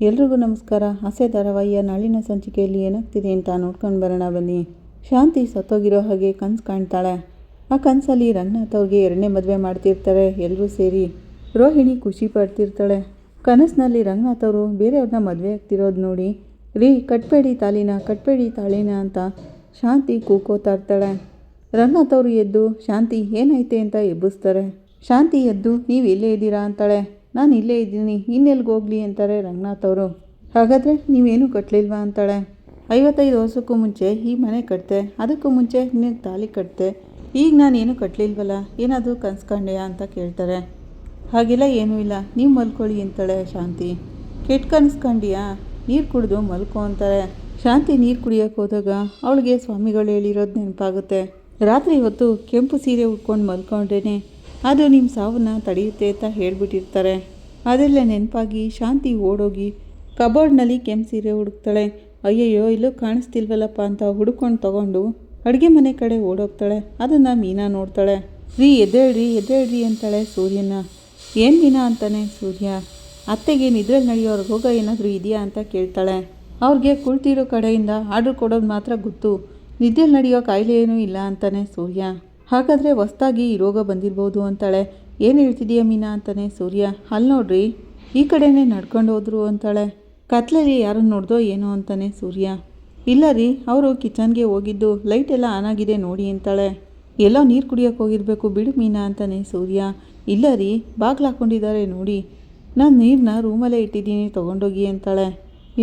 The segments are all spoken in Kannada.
ಎಲ್ರಿಗೂ ನಮಸ್ಕಾರ. ಹಸೆ ಧಾರಾವಾಹಿಯ ನಾಳಿನ ಸಂಚಿಕೆಯಲ್ಲಿ ಏನಾಗ್ತಿದೆ ಅಂತ ನೋಡ್ಕೊಂಡು ಬರೋಣ ಬನ್ನಿ. ಶಾಂತಿ ಸತ್ತೋಗಿರೋ ಹಾಗೆ ಕನ್ಸು ಕಾಣ್ತಾಳೆ. ಆ ಕನಸಲ್ಲಿ ರಂಗನಾಥ್ ಅವ್ರಿಗೆ ಎರಡನೇ ಮದುವೆ ಮಾಡ್ತಿರ್ತಾರೆ ಎಲ್ಲರೂ ಸೇರಿ. ರೋಹಿಣಿ ಖುಷಿ ಪಡ್ತಿರ್ತಾಳೆ. ಕನಸಿನಲ್ಲಿ ರಂಗನಾಥ್ ಅವರು ಬೇರೆಯವ್ರನ್ನ ಮದುವೆ ಆಗ್ತಿರೋದು ನೋಡಿ, ರೀ, ಕಟ್ಬೇಡಿ ತಾಲಿನ, ಕಟ್ಬೇಡಿ ತಾಳಿನ ಅಂತ ಶಾಂತಿ ಕೂಕೋತಾ ಇರ್ತಾಳೆ. ರಂಗನಾಥ್ ಅವರು ಎದ್ದು, ಶಾಂತಿ ಏನೈತೆ ಅಂತ ಎಬ್ಬಿಸ್ತಾರೆ. ಶಾಂತಿ ಎದ್ದು, ನೀವು ಎಲ್ಲೇ ಇದ್ದೀರಾ? ಅಂತಾಳೆ. ನಾನು ಇಲ್ಲೇ ಇದ್ದೀನಿ, ಇನ್ನೆಲ್ಗೆ ಹೋಗ್ಲಿ ಅಂತಾರೆ ರಂಗನಾಥ್ ಅವರು. ಹಾಗಾದರೆ ನೀವೇನು ಕಟ್ಟಲಿಲ್ವಾ ಅಂತಾಳೆ. ಐವತ್ತೈದು ವರ್ಷಕ್ಕೂ ಮುಂಚೆ ಈ ಮನೆ ಕಟ್ತೆ ಅದಕ್ಕೂ ಮುಂಚೆ ನಿನಗೆ ತಾಲಿ ಕಟ್ಟಿದೆ ಈಗ ನಾನು ಏನು ಕಟ್ಟಲಿಲ್ವಲ್ಲ ಏನಾದರೂ ಕನ್ಸ್ಕೊಂಡೆಯಾ ಅಂತ ಕೇಳ್ತಾರೆ. ಹಾಗೆಲ್ಲ ಏನೂ ಇಲ್ಲ, ನೀವು ಮಲ್ಕೊಳ್ಳಿ ಅಂತಾಳೆ ಶಾಂತಿ. ಕೆಟ್ಟ ಕನ್ಸ್ಕೊಂಡಿಯಾ? ನೀರು ಕುಡಿದು ಮಲ್ಕೋ ಅಂತಾರೆ. ಶಾಂತಿ ನೀರು ಕುಡಿಯೋಕೆ ಹೋದಾಗ ಅವಳಿಗೆ ಸ್ವಾಮಿಗಳು ಹೇಳಿರೋದು ನೆನಪಾಗುತ್ತೆ. ರಾತ್ರಿ ಹೊತ್ತು ಕೆಂಪು ಸೀರೆ ಉಟ್ಕೊಂಡು ಮಲ್ಕೊಂಡ್ರೇನೆ ಅದು ನಿಮ್ಮ ಸಾವನ್ನ ತಡೆಯುತ್ತೆ ಅಂತ ಹೇಳಿಬಿಟ್ಟಿರ್ತಾರೆ. ಅದೆಲ್ಲ ನೆನಪಾಗಿ ಶಾಂತಿ ಓಡೋಗಿ ಕಬೋರ್ಡ್ನಲ್ಲಿ ಕೆಂಪು ಸೀರೆ ಹುಡುಕ್ತಾಳೆ ಅಯ್ಯಯ್ಯೋ, ಇಲ್ಲೂ ಕಾಣಿಸ್ತಿಲ್ವಲ್ಲಪ್ಪ ಅಂತ ಹುಡುಕೊಂಡು ತಗೊಂಡು ಅಡುಗೆ ಮನೆ ಕಡೆ ಓಡೋಗ್ತಾಳೆ. ಅದನ್ನು ಮೀನಾ ನೋಡ್ತಾಳೆ. ರೀ, ಎದ್ದೇಳ್ರಿ ಎದ್ದೇಳ್ರಿ ಅಂತಾಳೆ ಸೂರ್ಯನ ಏನು ಮೀನಾ ಅಂತಾನೆ ಸೂರ್ಯ? ಅತ್ತೆಗೆ ನಿದ್ರೆಲಿ ನಡೆಯೋ ರೋಗ ಏನಾದರೂ ಇದೆಯಾ ಅಂತ ಕೇಳ್ತಾಳೆ. ಅವ್ರಿಗೆ ಕುಳ್ತಿರೋ ಕಡೆಯಿಂದ ಆರ್ಡ್ರ್ ಕೊಡೋದು ಮಾತ್ರ ಗೊತ್ತು. ನಿದ್ದೆಯಲ್ಲಿ ನಡೆಯೋ ಕಾಯಿಲೆ ಏನೂ ಇಲ್ಲ ಅಂತಾನೆ ಸೂರ್ಯ. ಹಾಗಾದರೆ ಹೊಸ್ದಾಗಿ ಈ ರೋಗ ಬಂದಿರ್ಬೋದು ಅಂತಾಳೆ. ಏನು ಹೇಳ್ತಿದೀಯ ಮೀನಾ ಅಂತಾನೆ. ಸೂರ್ಯ, ಅಲ್ಲಿ ನೋಡ್ರಿ, ಈ ಕಡೆನೇ ನಡ್ಕೊಂಡು ಹೋದ್ರು ಅಂತಾಳೆ. ಕತ್ಲಲ್ಲಿ ಯಾರನ್ನು ನೋಡ್ದೋ ಏನೋ ಅಂತಾನೆ ಸೂರ್ಯ. ಇಲ್ಲ ರೀ, ಅವರು ಕಿಚನ್ಗೆ ಹೋಗಿದ್ದು, ಲೈಟ್ ಎಲ್ಲ ಆನ್ ಆಗಿದೆ ನೋಡಿ ಅಂತಾಳೆ. ಎಲ್ಲೋ ನೀರು ಕುಡಿಯೋಕೆ ಹೋಗಿರಬೇಕು, ಬಿಡು ಮೀನಾ ಅಂತಾನೆ ಸೂರ್ಯ. ಇಲ್ಲ ರೀ, ಬಾಗ್ಲು ಹಾಕ್ಕೊಂಡಿದ್ದಾರೆ ನೋಡಿ. ನಾನು ನೀರನ್ನ ರೂಮಲ್ಲೇ ಇಟ್ಟಿದ್ದೀನಿ, ತೊಗೊಂಡೋಗಿ ಅಂತಾಳೆ.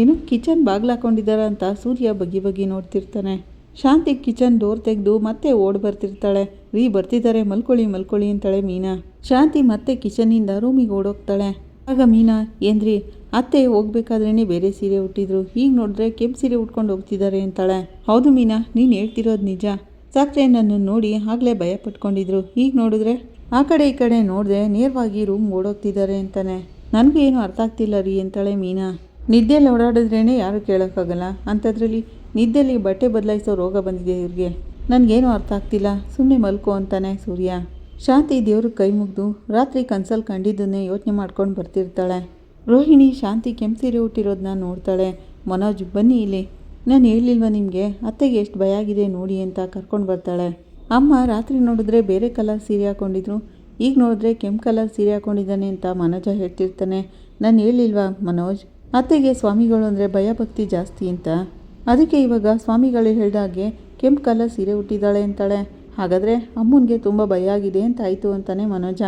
ಏನು, ಕಿಚನ್ ಬಾಗ್ಲು ಹಾಕ್ಕೊಂಡಿದ್ದಾರೆ ಅಂತ ಸೂರ್ಯ ಬಗ್ಗಿ ಬಗ್ಗಿ ನೋಡ್ತಿರ್ತಾನೆ. ಶಾಂತಿ ಕಿಚನ್ ಡೋರ್ ತೆಗೆದು ಮತ್ತೆ ಓಡ್ ಬರ್ತಿರ್ತಾಳೆ. ರೀ ಬರ್ತಿದ್ದಾರೆ, ಮಲ್ಕೊಳ್ಳಿ ಮಲ್ಕೊಳ್ಳಿ ಅಂತಾಳೆ ಮೀನಾ. ಶಾಂತಿ ಮತ್ತೆ ಕಿಚನ್ನಿಂದ ರೂಮಿಗೆ ಓಡೋಗ್ತಾಳೆ. ಆಗ ಮೀನಾ, ಏನ್ರಿ, ಅತ್ತೆ ಹೋಗ್ಬೇಕಾದ್ರೇ ಬೇರೆ ಸೀರೆ ಉಟ್ಟಿದ್ರು. ಈಗ ನೋಡಿದ್ರೆ ಕೆಂಪು ಸೀರೆ ಉಟ್ಕೊಂಡು ಹೋಗ್ತಿದ್ದಾರೆ ಅಂತಾಳೆ. ಹೌದು ಮೀನಾ, ನೀನು ಹೇಳ್ತಿರೋದು ನಿಜ. ಸಾಕ್ರೆ ನನ್ನನ್ನು ನೋಡಿ ಆಗಲೇ ಭಯ ಪಟ್ಕೊಂಡಿದ್ರು. ಈಗ ನೋಡಿದ್ರೆ ಆ ಕಡೆ ಈ ಕಡೆ ನೋಡಿದ್ರೆ ನೇರವಾಗಿ ರೂಮ್ ಓಡೋಗ್ತಿದ್ದಾರೆ ಅಂತಾನೆ. ನನಗೂ ಏನು ಅರ್ಥ ಆಗ್ತಿಲ್ಲ ರೀ ಅಂತಾಳೆ ಮೀನಾ. ನಿದ್ದೆಯಲ್ಲಿ ಓಡಾಡಿದ್ರೇ ಯಾರು ಕೇಳೋಕ್ಕಾಗಲ್ಲ? ಅಂಥದ್ರಲ್ಲಿ ನಿದ್ದೆಯಲ್ಲಿ ಬಟ್ಟೆ ಬದಲಾಯಿಸೋ ರೋಗ ಬಂದಿದೆ ಇವ್ರಿಗೆ. ನನಗೇನು ಅರ್ಥ ಆಗ್ತಿಲ್ಲ. ಸುಮ್ಮನೆ ಮಲ್ಕೋ ಅಂತಾನೆ ಸೂರ್ಯ. ಶಾಂತಿ ದೇವ್ರ ಕೈ ಮುಗಿದು ರಾತ್ರಿ ಕನ್ಸಲ್ಲಿ ಕಂಡಿದ್ದನ್ನೇ ಯೋಚನೆ ಮಾಡ್ಕೊಂಡು ಬರ್ತಿರ್ತಾಳೆ. ರೋಹಿಣಿ ಶಾಂತಿ ಕೆಂಪು ಸೀರೆ ಹುಟ್ಟಿರೋದನ್ನ ನೋಡ್ತಾಳೆ. ಮನೋಜ್, ಬನ್ನಿ ಇಲ್ಲಿ. ನಾನು ಹೇಳಿಲ್ವ ನಿಮಗೆ? ಅತ್ತೆಗೆ ಎಷ್ಟು ಭಯ ಆಗಿದೆ ನೋಡಿ ಅಂತ ಕರ್ಕೊಂಡು ಬರ್ತಾಳೆ. ಅಮ್ಮ ರಾತ್ರಿ ನೋಡಿದ್ರೆ ಬೇರೆ ಕಲರ್ ಸೀರೆ ಹಾಕ್ಕೊಂಡಿದ್ರು ಈಗ ನೋಡಿದ್ರೆ ಕೆಂಪು ಕಲರ್ ಸೀರೆ ಹಾಕ್ಕೊಂಡಿದ್ದಾನೆ ಅಂತ ಮನೋಜ ಹೇಳ್ತಿರ್ತಾನೆ. ನಾನು ಹೇಳಿಲ್ವಾ ಮನೋಜ್? ಅತ್ತೆಗೆ ಸ್ವಾಮಿಗಳು ಅಂದರೆ ಭಯ ಭಕ್ತಿ ಜಾಸ್ತಿ ಅಂತ. ಅದಕ್ಕೆ ಇವಾಗ ಸ್ವಾಮಿಗಳು ಹೇಳ್ದಾಗೆ ಕೆಂಪು ಕಲರ್ ಸೀರೆ ಹುಟ್ಟಿದ್ದಾಳೆ ಅಂತಾಳೆ. ಹಾಗಾದರೆ ಅಮ್ಮನಿಗೆ ತುಂಬ ಭಯ ಆಗಿದೆ ಅಂತ ಆಯಿತು ಅಂತಾನೆ ಮನೋಜ.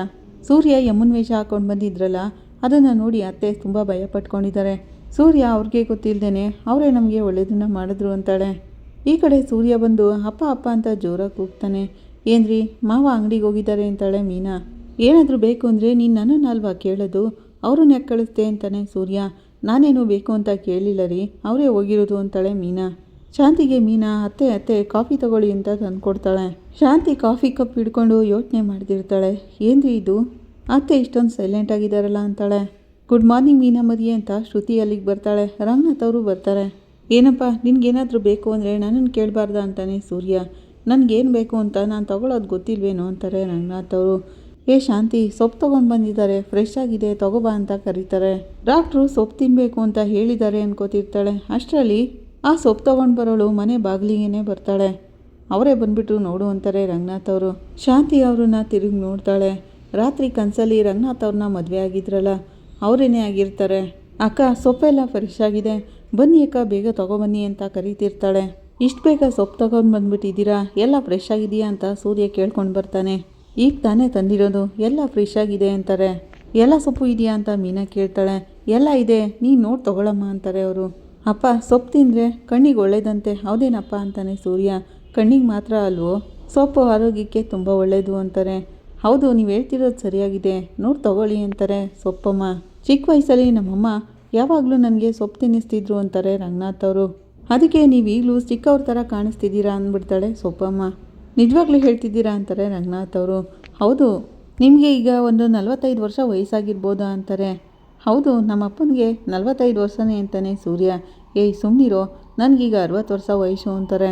ಸೂರ್ಯ ಯಮ್ಮನ ವೇಷ ಹಾಕ್ಕೊಂಡು ಬಂದಿದ್ರಲ್ಲ, ಅದನ್ನು ನೋಡಿ ಅತ್ತೆ ತುಂಬ ಭಯ ಪಟ್ಕೊಂಡಿದ್ದಾರೆ. ಸೂರ್ಯ ಅವ್ರಿಗೆ ಗೊತ್ತಿಲ್ಲದೇನೆ ಅವರೇ ನಮಗೆ ಒಳ್ಳೆಯದನ್ನು ಮಾಡಿದ್ರು ಅಂತಾಳೆ. ಈ ಕಡೆ ಸೂರ್ಯ ಬಂದು, ಅಪ್ಪ ಅಪ್ಪ ಅಂತ ಜೋರಾಗಿ ಕೂಗ್ತಾನೆ. ಏನ್ರಿ, ಮಾವ ಅಂಗಡಿಗೆ ಹೋಗಿದ್ದಾರೆ ಅಂತಾಳೆ ಮೀನಾ. ಏನಾದರೂ ಬೇಕು ಅಂದರೆ ನೀನು ನನ್ನನ್ನು ಅಲ್ವಾ ಕೇಳೋದು? ಅವ್ರನ್ನ ಯಾಕೆ ಕಳಿಸ್ತೆ ಅಂತಾನೆ ಸೂರ್ಯ. ನಾನೇನು ಬೇಕು ಅಂತ ಕೇಳಿಲ್ಲ ರೀ. ಅವರೇ ಹೋಗಿರೋದು ಅಂತಾಳೆ ಮೀನಾ. ಶಾಂತಿಗೆ ಮೀನಾ, ಅತ್ತೆ ಅತ್ತೆ, ಕಾಫಿ ತಗೊಳ್ಳಿ ಅಂತ ತಂದ್ಕೊಡ್ತಾಳೆ. ಶಾಂತಿ ಕಾಫಿ ಕಪ್ ಹಿಡ್ಕೊಂಡು ಯೋಚನೆ ಮಾಡ್ತಿರ್ತಾಳೆ. ಏನ್ರಿ ಇದು? ಅತ್ತೆ ಇಷ್ಟೊಂದು ಸೈಲೆಂಟ್ ಆಗಿದ್ದಾರಲ್ಲ ಅಂತಾಳೆ. ಗುಡ್ ಮಾರ್ನಿಂಗ್ ಮೀನಾ ಮದುವೆ ಅಂತ ಶ್ರುತಿ ಅಲ್ಲಿಗೆ ಬರ್ತಾಳೆ. ರಂಗನಾಥ್ ಅವರು ಬರ್ತಾರೆ. ಏನಪ್ಪ, ನಿನ್ಗೇನಾದರೂ ಬೇಕು ಅಂದರೆ ನನ್ನನ್ನು ಕೇಳಬಾರ್ದ ಅಂತಾನೆ ಸೂರ್ಯ. ನನಗೇನು ಬೇಕು ಅಂತ ನಾನು ತಗೊಳ್ಳೋದು ಗೊತ್ತಿಲ್ವೇನೋ ಅಂತಾರೆ ರಂಗನಾಥ್ ಅವರು. ಏ ಶಾಂತಿ, ಸೊಪ್ಪು ತೊಗೊಂಡು ಬಂದಿದ್ದಾರೆ. ಫ್ರೆಶ್ ಆಗಿದೆ ತಗೋಬಾ ಅಂತ ಕರೀತಾರೆ. ಡಾಕ್ಟ್ರು ಸೊಪ್ಪು ತಿನ್ನಬೇಕು ಅಂತ ಹೇಳಿದ್ದಾರೆ ಅನ್ಕೋತಿರ್ತಾಳೆ. ಅಷ್ಟರಲ್ಲಿ ಆ ಸೊಪ್ಪು ತೊಗೊಂಡು ಬರೋಳು ಮನೆ ಬಾಗಿಲಿಗೇನೆ ಬರ್ತಾಳೆ. ಅವರೇ ಬಂದ್ಬಿಟ್ಟು ನೋಡು ಅಂತಾರೆ ರಂಗನಾಥ್ ಅವರು. ಶಾಂತಿ ಅವ್ರನ್ನ ತಿರುಗಿ ನೋಡ್ತಾಳೆ. ರಾತ್ರಿ ಕನಸಲ್ಲಿ ರಂಗನಾಥ್ ಅವ್ರನ್ನ ಮದುವೆ ಆಗಿದ್ರಲ್ಲ, ಅವರೇನೇ ಆಗಿರ್ತಾರೆ. ಅಕ್ಕ, ಸೊಪ್ಪೆಲ್ಲ ಫ್ರೆಶ್ ಆಗಿದೆ. ಬನ್ನಿ ಅಕ್ಕ, ಬೇಗ ತಗೊಬನ್ನಿ ಅಂತ ಕರೀತಿರ್ತಾಳೆ. ಇಷ್ಟು ಬೇಗ ಸೊಪ್ಪು ತಗೊಂಡು ಬಂದ್ಬಿಟ್ಟಿದ್ದೀರಾ? ಎಲ್ಲ ಫ್ರೆಶ್ ಆಗಿದೆಯಾ ಅಂತ ಸೂರ್ಯ ಕೇಳ್ಕೊಂಡು ಬರ್ತಾನೆ. ಈಗ ತಾನೇ ತಂದಿರೋದು. ಎಲ್ಲ ಫ್ರೆಶ್ ಆಗಿದೆ ಅಂತಾರೆ. ಎಲ್ಲ ಸೊಪ್ಪು ಇದೆಯಾ ಅಂತ ಮೀನಾ ಕೇಳ್ತಾಳೆ. ಎಲ್ಲ ಇದೆ. ನೀನು ನೋಡಿ ತಗೊಳಮ್ಮ ಅಂತಾರೆ ಅವರು. ಅಪ್ಪ, ಸೊಪ್ಪು ತಿಂದರೆ ಕಣ್ಣಿಗೆ ಒಳ್ಳೇದಂತೆ. ಹೌದೇನಪ್ಪ ಅಂತಾನೆ ಸೂರ್ಯ. ಕಣ್ಣಿಗೆ ಮಾತ್ರ ಅಲ್ವೋ? ಸೊಪ್ಪು ಆರೋಗ್ಯಕ್ಕೆ ತುಂಬ ಒಳ್ಳೆಯದು ಅಂತಾರೆ. ಹೌದು, ನೀವು ಹೇಳ್ತಿರೋದು ಸರಿಯಾಗಿದೆ. ನೋಡಿ ತಗೊಳ್ಳಿ ಅಂತಾರೆ ಸೊಪ್ಪಮ್ಮ. ಚಿಕ್ಕ ವಯಸ್ಸಲ್ಲಿ ನಮ್ಮಮ್ಮ ಯಾವಾಗಲೂ ನನಗೆ ಸೊಪ್ಪು ತಿನ್ನಿಸ್ತಿದ್ರು ಅಂತಾರೆ ರಂಗನಾಥ್ ಅವರು. ಅದಕ್ಕೆ ನೀವು ಈಗಲೂ ಚಿಕ್ಕವ್ರ ಥರ ಕಾಣಿಸ್ತಿದ್ದೀರಾ ಅಂದ್ಬಿಡ್ತಾಳೆ ಸೊಪ್ಪಮ್ಮ. ನಿಜವಾಗ್ಲೂ ಹೇಳ್ತಿದ್ದೀರಾ ಅಂತಾರೆ ರಂಗನಾಥ್ ಅವರು. ಹೌದು, ನಿಮಗೆ ಈಗ ಒಂದು ನಲವತ್ತೈದು ವರ್ಷ ವಯಸ್ಸಾಗಿರ್ಬೋದಾ ಅಂತಾರೆ. ಹೌದು ನಮ್ಮ ಅಪ್ಪನಿಗೆ ನಲವತ್ತೈದು ವರ್ಷನೇ ಅಂತಾನೆ ಸೂರ್ಯ. ಏಯ್ ಸುಮ್ಮನಿರೋ ನನಗೀಗ ಅರವತ್ತು ವರ್ಷ ವಯಸ್ಸು ಅಂತಾರೆ.